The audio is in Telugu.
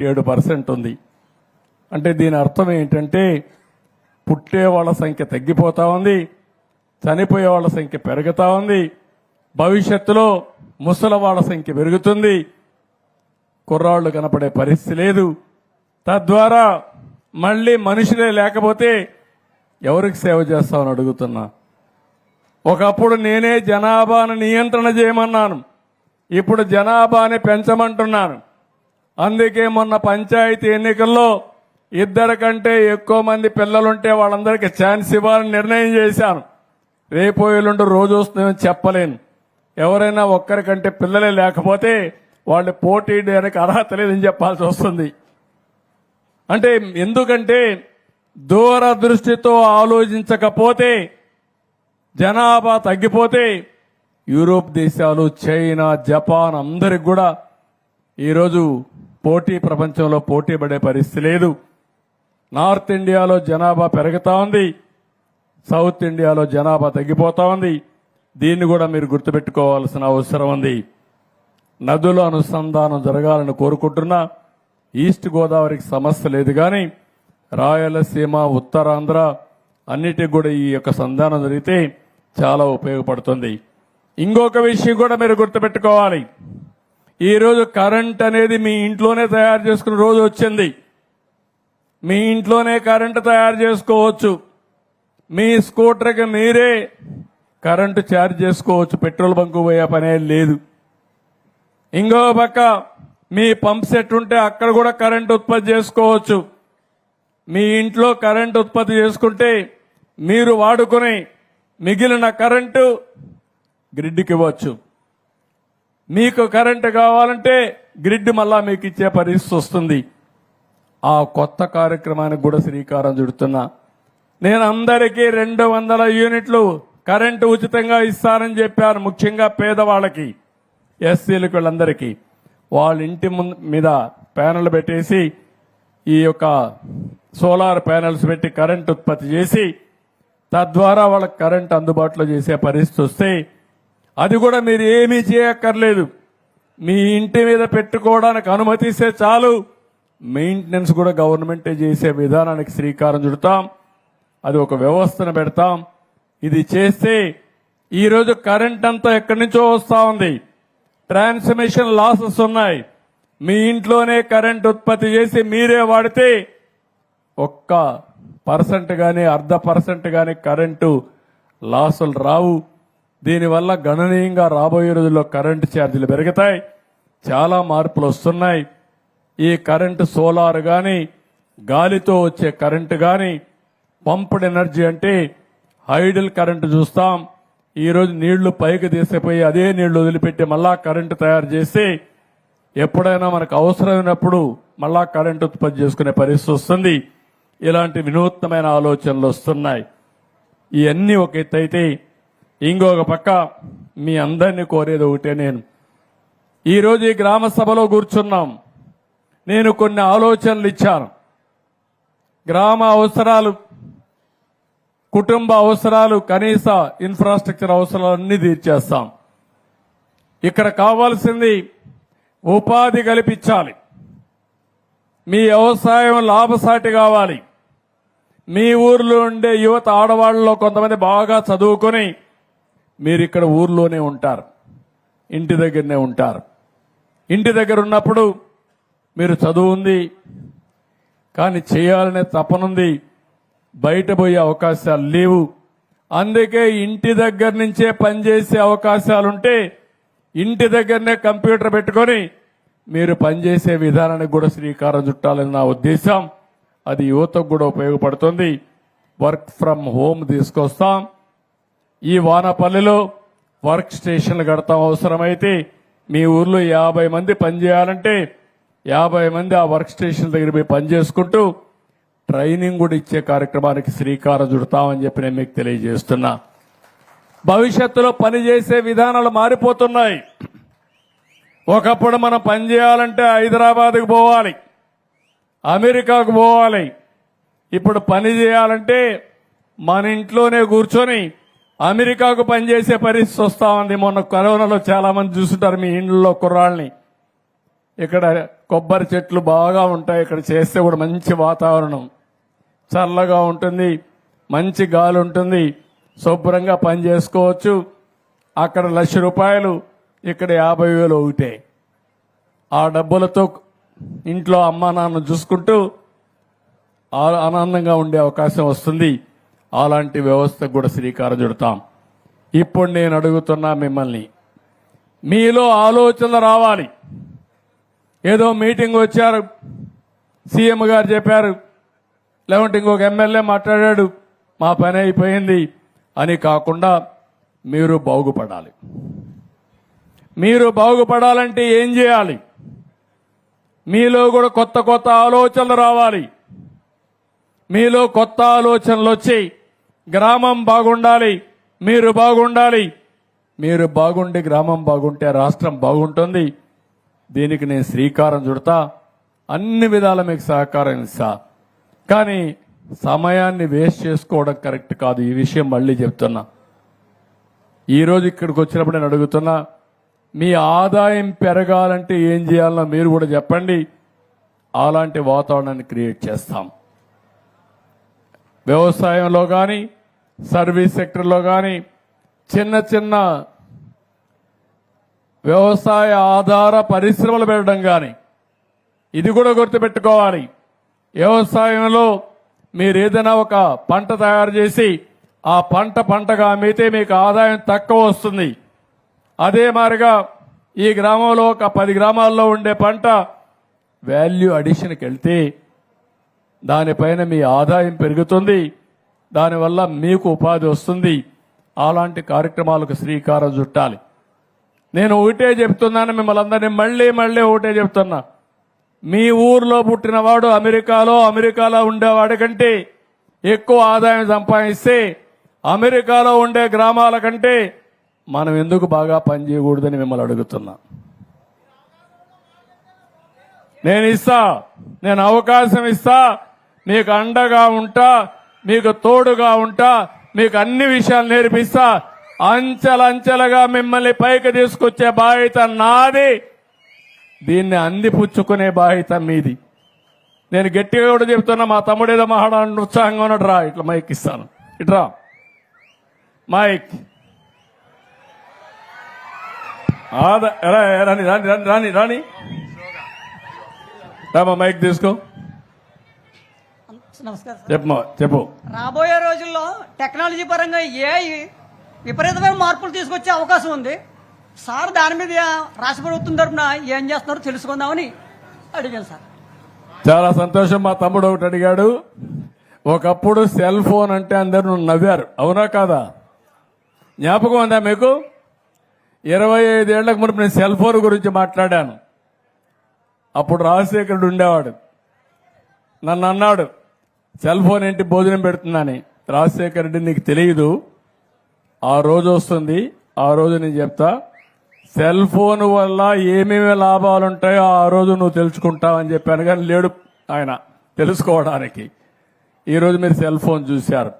ఏడు పర్సెంట్ ఉంది. అంటే దీని అర్థం ఏంటంటే పుట్టే వాళ్ళ సంఖ్య తగ్గిపోతా ఉంది చనిపోయే వాళ్ళ సంఖ్య పెరుగుతూ ఉంది భవిష్యత్తులో ముసలి వాళ్ళ సంఖ్య పెరుగుతుంది కుర్రాళ్ళు కనపడే పరిస్థితి లేదు. తద్వారా మళ్ళీ మనుషులే లేకపోతే ఎవరికి సేవ చేస్తామని అడుగుతున్నా. ఒకప్పుడు నేనే జనాభాను నియంత్రణ చేయమన్నాను ఇప్పుడు జనాభాని పెంచమంటున్నాను. అందుకే మొన్న పంచాయతీ ఎన్నికల్లో ఇద్దరు కంటే ఎక్కువ మంది పిల్లలుంటే వాళ్ళందరికీ ఛాన్స్ ఇవ్వాలని నిర్ణయం చేశాను. రేపు ఎల్లుండి రోజు వస్తుందని చెప్పలేను. ఎవరైనా ఒక్కరికంటే పిల్లలే లేకపోతే వాళ్ళు పోటీ చేయడానికి అర్హత లేదని చెప్పాల్సి వస్తుంది. అంటే ఎందుకంటే దూరదృష్టితో ఆలోచించకపోతే జనాభా తగ్గిపోతే యూరోప్ దేశాలు చైనా జపాన్ అందరికి కూడా ఈరోజు పోటీ ప్రపంచంలో పోటీ పడే పరిస్థితి లేదు. నార్త్ ఇండియాలో జనాభా పెరుగుతూ ఉంది. సౌత్ ఇండియాలో జనాభా తగ్గిపోతా ఉంది. దీన్ని కూడా మీరు గుర్తుపెట్టుకోవాల్సిన అవసరం ఉంది. నదుల అనుసంధానం జరగాలని కోరుకుంటున్నా. ఈస్ట్ గోదావరికి సమస్య లేదు కానీ రాయలసీమ ఉత్తరాంధ్ర అన్నిటికి కూడా ఈ యొక్క సంధానం జరిగితే చాలా ఉపయోగపడుతుంది. ఇంకొక విషయం కూడా మీరు గుర్తుపెట్టుకోవాలి. ఈరోజు కరెంట్ అనేది మీ ఇంట్లోనే తయారు చేసుకునే రోజు వచ్చింది. మీ ఇంట్లోనే కరెంటు తయారు చేసుకోవచ్చు. మీ స్కూటర్కి మీరే కరెంటు ఛార్జ్ చేసుకోవచ్చు. పెట్రోల్ బంకు పోయే పనే లేదు. ఇంకో పక్క మీ పంప్ సెట్ ఉంటే అక్కడ కూడా కరెంట్ ఉత్పత్తి చేసుకోవచ్చు. మీ ఇంట్లో కరెంట్ ఉత్పత్తి చేసుకుంటే మీరు వాడుకుని మిగిలిన కరెంటు గ్రిడ్కి ఇవ్వచ్చు. మీకు కరెంటు కావాలంటే గ్రిడ్ మళ్ళా మీకు ఇచ్చే పరిస్థితి వస్తుంది. ఆ కొత్త కార్యక్రమానికి కూడా శ్రీకారం చుడుతున్నా. నేను అందరికీ రెండు వందల యూనిట్లు కరెంటు ఉచితంగా ఇస్తానని చెప్పాను ముఖ్యంగా పేదవాళ్ళకి ఎస్సీలకు వీళ్ళందరికీ. వాళ్ళ ఇంటి ముందు మీద ప్యానెల్ పెట్టేసి ఈ యొక్క సోలార్ ప్యానెల్స్ పెట్టి కరెంట్ ఉత్పత్తి చేసి తద్వారా వాళ్ళకి కరెంట్ అందుబాటులో చేసే పరిస్థితి వస్తే అది కూడా మీరు ఏమీ చేయక్కర్లేదు. మీ ఇంటి మీద పెట్టుకోవడానికి అనుమతిస్తే చాలు. మెయింటెనెన్స్ కూడా గవర్నమెంటే చేసే విధానానికి శ్రీకారం చుడతాం. అది ఒక వ్యవస్థను పెడతాం. ఇది చేస్తే ఈరోజు కరెంట్ అంతా ఎక్కడి నుంచో వస్తూ ఉంది. ట్రాన్స్మిషన్ లాసెస్ ఉన్నాయి. మీ ఇంట్లోనే కరెంట్ ఉత్పత్తి చేసి మీరే వాడితే ఒక్క పర్సెంట్ కానీ అర్ధ పర్సెంట్ కానీ కరెంటు లాసులు రావు. దీనివల్ల గణనీయంగా రాబోయే రోజుల్లో కరెంటు ఛార్జీలు పెరుగుతాయి. చాలా మార్పులు వస్తున్నాయి. ఈ కరెంటు సోలార్ కానీ గాలితో వచ్చే కరెంటు కానీ పంప్డ్ ఎనర్జీ అంటే హైడల్ కరెంటు చూస్తాం. ఈరోజు నీళ్ళు పైకి తీసిపోయి అదే నీళ్ళు వదిలిపెట్టి మళ్ళా కరెంటు తయారు చేసి ఎప్పుడైనా మనకు అవసరమైనప్పుడు మళ్ళా కరెంటు ఉత్పత్తి చేసుకునే పరిస్థితి వస్తుంది. ఇలాంటి వినూత్నమైన ఆలోచనలు వస్తున్నాయి. ఇవన్నీ ఒక ఎత్తు అయితే ఇంకొక పక్క మీ అందరినీ కోరేది ఒకటే నేను. ఈరోజు ఈ గ్రామ సభలో కూర్చున్నాం. నేను కొన్ని ఆలోచనలు ఇచ్చాను. గ్రామ అవసరాలు కుటుంబ అవసరాలు కనీస ఇన్ఫ్రాస్ట్రక్చర్ అవసరాలన్నీ తీర్చేస్తాం. ఇక్కడ కావాల్సింది ఉపాధి కల్పించాలి. మీ వ్యవసాయం లాభసాటి కావాలి. మీ ఊర్లో ఉండే యువత ఆడవాళ్ళలో కొంతమంది బాగా చదువుకొని మీరు ఇక్కడ ఊర్లోనే ఉంటారు. ఇంటి దగ్గరనే ఉంటారు. ఇంటి దగ్గర ఉన్నప్పుడు మీరు చదువు ఉంది కానీ చేయాలనే తపనుంది బయట పోయే అవకాశాలు లేవు. అందుకే ఇంటి దగ్గర నుంచే పనిచేసే అవకాశాలుంటే ఇంటి దగ్గరనే కంప్యూటర్ పెట్టుకొని మీరు పనిచేసే విధానానికి కూడా శ్రీకారం చుట్టాలని నా ఉద్దేశం. అది యువతకు కూడా ఉపయోగపడుతుంది. వర్క్ ఫ్రమ్ హోమ్ తీసుకొస్తాం. ఈ వానపల్లిలో వర్క్ స్టేషన్లు కడతాం అవసరమైతే మీ ఊర్లో యాభై మంది పనిచేయాలంటే యాభై మంది ఆ వర్క్ స్టేషన్ దగ్గర పోయి పనిచేసుకుంటూ ట్రైనింగ్ కూడా ఇచ్చే కార్యక్రమానికి శ్రీకారం చుడతామని చెప్పి నేను మీకు తెలియజేస్తున్నా. భవిష్యత్తులో పనిచేసే విధానాలు మారిపోతున్నాయి. ఒకప్పుడు మనం పనిచేయాలంటే హైదరాబాద్కు పోవాలి అమెరికాకు పోవాలి. ఇప్పుడు పని చేయాలంటే మన ఇంట్లోనే కూర్చొని అమెరికాకు పనిచేసే పరిస్థితి వస్తా ఉంది మొన్న కరోనాలో చాలామంది చూస్తుంటారు మీ ఇండ్లలో కుర్రాళ్ళని. ఇక్కడ కొబ్బరి చెట్లు బాగా ఉంటాయి. ఇక్కడ చేస్తే కూడా మంచి వాతావరణం. చల్లగా ఉంటుంది. మంచి గాలి ఉంటుంది. శుభ్రంగా పని చేసుకోవచ్చు. అక్కడ లక్ష రూపాయలు ఇక్కడ యాభై వేలు ఒకటే. ఆ డబ్బులతో ఇంట్లో అమ్మా నాన్న చూసుకుంటూ ఆనందంగా ఉండే అవకాశం వస్తుంది. అలాంటి వ్యవస్థకు కూడా శ్రీకారం చుడతాం. ఇప్పుడు నేను అడుగుతున్నా మిమ్మల్ని. మీలో ఆలోచనలు రావాలి. ఏదో మీటింగ్ వచ్చారు. సీఎం గారు చెప్పారు. లేకుంటే ఇంకొక ఎమ్మెల్యే మాట్లాడాడు. మా పని అయిపోయింది. అని కాకుండా మీరు బాగుపడాలి. మీరు బాగుపడాలంటే ఏం చేయాలి? మీలో కూడా కొత్త కొత్త ఆలోచనలు రావాలి. మీలో కొత్త ఆలోచనలు వచ్చి గ్రామం బాగుండాలి మీరు బాగుండాలి. మీరు బాగుండి గ్రామం బాగుంటే రాష్ట్రం బాగుంటుంది. దీనికి నేను శ్రీకారం చుడతా. అన్ని విధాల మీకు సహకారం ఇస్తా. కానీ సమయాన్ని వేస్ట్ చేసుకోవడం కరెక్ట్ కాదు. ఈ విషయం మళ్ళీ చెప్తున్నా. ఈ రోజు ఇక్కడికి వచ్చినప్పుడు నేను అడుగుతున్నా మీ ఆదాయం పెరగాలంటే ఏం చేయాలనో మీరు కూడా చెప్పండి. అలాంటి వాతావరణాన్ని క్రియేట్ చేస్తాం. వ్యవసాయంలో కానీ సర్వీస్ సెక్టర్లో కానీ చిన్న చిన్న వ్యవసాయ ఆధార పరిశ్రమలు పెట్టడం కానీ ఇది కూడా గుర్తుపెట్టుకోవాలి. వ్యవసాయంలో మీరు ఏదైనా ఒక పంట తయారు చేసి ఆ పంట పంటగా అమ్మితే మీకు ఆదాయం తక్కువ వస్తుంది. అదే మారిగా ఈ గ్రామంలో ఒక పది గ్రామాల్లో ఉండే పంట వాల్యూ అడిషన్కి వెళ్తే దానిపైన మీ ఆదాయం పెరుగుతుంది. దానివల్ల మీకు ఉపాధి వస్తుంది. అలాంటి కార్యక్రమాలకు శ్రీకారం చుట్టాలి. నేను ఒకటే చెప్తున్నాను మిమ్మల్ని అందరినీ మళ్ళీ మళ్ళీ ఒకటే చెప్తున్నా. మీ ఊర్లో పుట్టినవాడు అమెరికాలో అమెరికాలో ఉండేవాడి కంటే ఎక్కువ ఆదాయం సంపాదిస్తే అమెరికాలో ఉండే గ్రామాల కంటే మనం ఎందుకు బాగా పనిచేయకూడదని మిమ్మల్ని అడుగుతున్నా. నేను ఇస్తా నేను అవకాశం ఇస్తా మీకు అండగా ఉంటా మీకు తోడుగా ఉంటా మీకు అన్ని విషయాలు నేర్పిస్తా అంచెలంచెలుగా మిమ్మల్ని పైకి తీసుకొచ్చే బాధ్యత నాది దీన్ని అందిపుచ్చుకునే బాధ్యత మీది నేను గట్టిగా కూడా చెప్తున్నా మా తమ్ముడు ఏదో మహాడాన్ని ఉత్సాహంగా ఉన్నాడు రా ఇట్లా మైక్ ఇస్తాను ఇట్రా మైక్ రాని రాని రాని రాని రాని రామా మైక్ తీసుకో నమస్కారం చెప్పు రాబోయే రోజుల్లో టెక్నాలజీ పరంగా ఏ విపరీతమైన మార్పులు తీసుకొచ్చే అవకాశం ఉంది. సార్ దాని మీద రాష్ట్ర ప్రభుత్వం తరఫున ఏం చేస్తున్నారో తెలుసుకుందామని అడిగాను సార్. చాలా సంతోషం మా తమ్ముడు ఒకటి అడిగాడు. ఒకప్పుడు సెల్ ఫోన్ అంటే అందరూ నవ్వారు. అవునా కాదా? జ్ఞాపకం ఉందా మీకు? ఇరవై ఐదేళ్ళకు మునుపు నేను సెల్ ఫోన్ గురించి మాట్లాడాను. అప్పుడు రాజశేఖరుడు ఉండేవాడు. నన్ను అన్నాడు సెల్ ఫోన్ ఏంటి భోజనం పెడుతుందని? రాజశేఖర రెడ్డి నీకు తెలియదు ఆ రోజు వస్తుంది ఆ రోజు నేను చెప్తా. సెల్ ఫోన్ వల్ల ఏమేమి లాభాలు ఉంటాయో ఆ రోజు నువ్వు తెలుసుకుంటావు అని చెప్పాను. కానీ లేడు ఆయన తెలుసుకోవడానికి. ఈ రోజు మీరు సెల్ ఫోన్ చూశారు.